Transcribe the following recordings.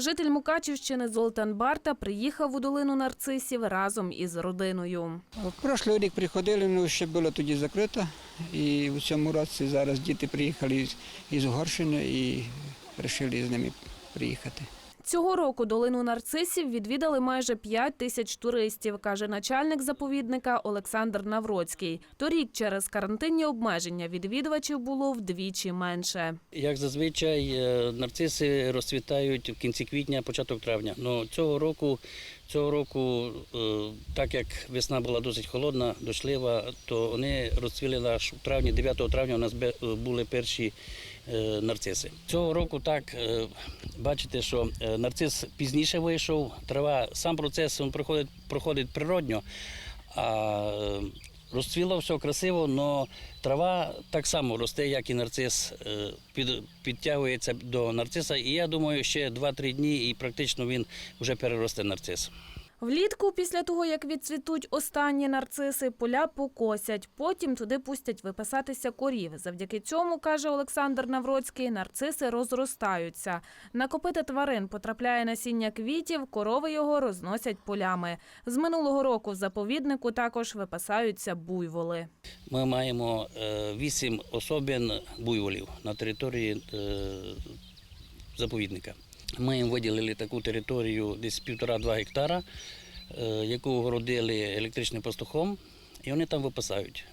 Житель Мукачівщини Золтан Барта приїхав у долину нарцисів разом із родиною. В прошлий рік приходили, ну ще було тоді закрито. І в цьому році зараз діти приїхали із Угорщини і вирішили з ними приїхати. Цього року долину нарцисів відвідали майже 5 тисяч туристів, каже начальник заповідника Олександр Навроцький. Торік через карантинні обмеження відвідувачів було вдвічі менше. Як зазвичай, е, нарциси розцвітають в кінці квітня, початок травня. Но цього року, цього року, е, так як весна була досить холодна, дочлива, то вони розцвіли аж у травні, 9 травня у нас е, були перші нарциси. Цього року так е, бачите, що е, нарцис пізніше вийшов, трава, сам процес він проходить, проходить природньо. А е, розцвіло все красиво, але трава так само росте, як і нарцис, е, під, підтягується до нарциса. І я думаю, ще 2-3 дні і практично він вже переросте нарцис. Влітку, після того, як відцвітуть останні нарциси, поля покосять. Потім туди пустять виписатися корів. Завдяки цьому, каже Олександр Навроцький, нарциси розростаються. На копита тварин потрапляє насіння квітів, корови його розносять полями. З минулого року в заповіднику також випасаються буйволи. Ми маємо 8 особин буйволів на території е, заповідника. Ми їм виділили таку територію десь півтора-два гектара, е, яку огородили електричним пастухом, і вони там випасають.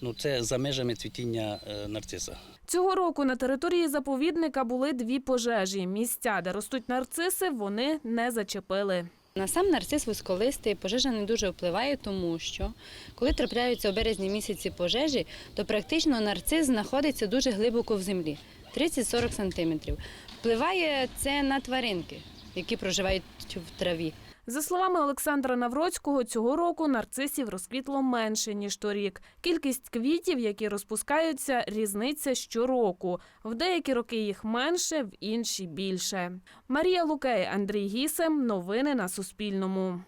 Ну, це за межами цвітіння е, нарциса. Цього року на території заповідника були дві пожежі. Місця, де ростуть нарциси, вони не зачепили. На сам нарцис вузьколистий пожежа не дуже впливає, тому що коли трапляються у березні місяці пожежі, то практично нарцис знаходиться дуже глибоко в землі 30-40 сантиметрів. Впливає це на тваринки, які проживають в траві. За словами Олександра Навроцького, цього року нарцисів розквітло менше, ніж торік. Кількість квітів, які розпускаються, різниця щороку. В деякі роки їх менше, в інші більше. Марія Лукей, Андрій Гісем. Новини на Суспільному.